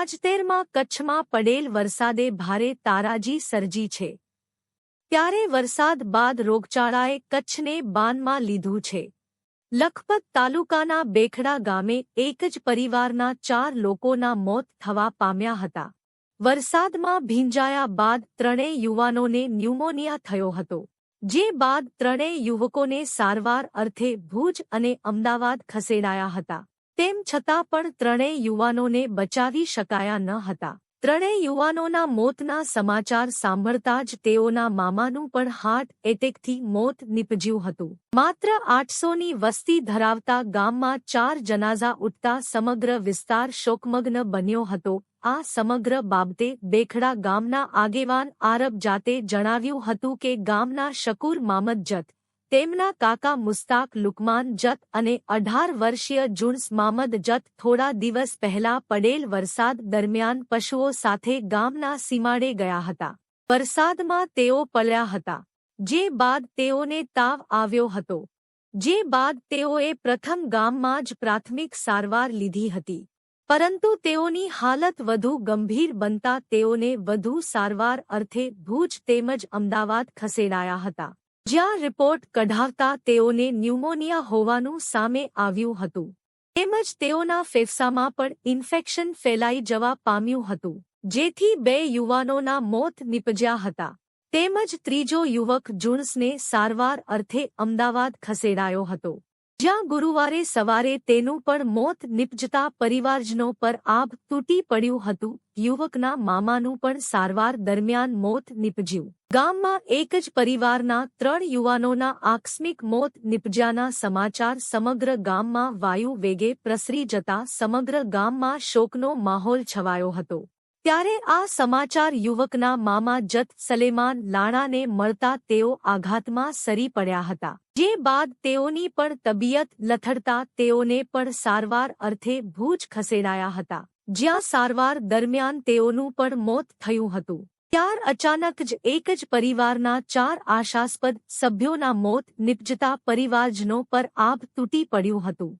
તાજતેરમાં કચ્છમાં પડેલ વરસાદે ભારે તારાજી સર્જી છે. ત્યારે વરસાદ બાદ રોગચાળાએ કચ્છને બાનમાં લીધું છે. લખપત તાલુકાના બેખડા ગામે એક જ પરિવારના ચાર લોકોના મોત થવા પામ્યા હતા. વરસાદમાં ભીંજાયા બાદ ત્રણેય યુવાનોને ન્યુમોનિયા થયો હતો. જે બાદ ત્રણેય યુવકોને સારવાર અર્થે ભુજ અને અમદાવાદ ખસેડાયા હતા. તેમ છતાં પણ ત્રણેય યુવાનોને બચાવી શકાયા ન હતા. ત્રણેય યુવાનોના મોતના સમાચાર સાંભળતા જ તેઓના મામાનું પણ હાર્ટ એટેકથી મોત નીપજ્યું હતું. માત્ર આઠસોની વસ્તી ધરાવતા ગામમાં ચાર જનાઝા ઉઠતા સમગ્ર વિસ્તાર શોકમગ્ન બન્યો હતો. આ સમગ્ર બાબતે બેખડા ગામના આગેવાન આરબ જાતે જણાવ્યું હતું કે ગામના શકુર મામદ જત તેમના કાકા મુસ્તાક લુકમાન જત અને અઢાર વર્ષીય જુન્સ મામદ જત થોડા દિવસ પહેલા પડેલ વરસાદ દરમિયાન પશુઓ સાથે ગામના સીમાડે ગયા હતા. વરસાદમાં તેઓ પલ્યા હતા. જે બાદ તેઓને તાવ આવ્યો હતો. જે બાદ તેઓએ પ્રથમ ગામમાં જ પ્રાથમિક સારવાર લીધી હતી. પરંતુ તેઓની હાલત વધુ ગંભીર બનતા તેઓને વધુ સારવાર અર્થે ભુજ તેમજ અમદાવાદ ખસેડાયા હતા. જ્યાં રિપોર્ટ કઢાવતા તેઓને ન્યુમોનિયા હોવાનું સામે આવ્યું હતું. તેમજ તેઓના ફેફસામાં પણ ઇન્ફેક્શન ફેલાઈ જવા પામ્યું હતું, જેથી બે યુવાનોના મોત નીપજ્યા હતા. તેમજ ત્રીજો યુવક જુન્સને સારવાર અર્થે અમદાવાદ ખસેડાયો હતો. જ્યાં ગુરુવારે સવારે તેનું પણ મોત નિપજતા પરિવારજનો પર આભ તૂટી પડ્યું હતું. યુવકના મામાનું પણ સારવાર દરમિયાન મોત નિપજ્યું. ગામમાં એક જ પરિવારના ત્રણ યુવાનોના આકસ્મિક મોત નિપજ્યાના સમાચાર સમગ્ર ગામમાં વાયુ વેગે પ્રસરી જતા સમગ્ર ગામમાં શોકનો માહોલ છવાયો હતો. ત્યારે આ સમાચાર યુવકના મામા જત સલેમાન લાણાને મળતા તેઓ આઘાતમાં સરી પડ્યા હતા. જે બાદ તેઓની પણ તબિયત લથડતા તેઓને પણ સારવાર અર્થે ભૂજ ખસેડાયા હતા. જ્યાં સારવાર દરમિયાન તેઓનું પણ મોત થયું હતું. ત્યાર અચાનક જ એક જ પરિવારના ચાર આશાસ્પદ સભ્યોના મોત નિપજતા પરિવારજનો પર આભ તૂટી પડ્યું હતું.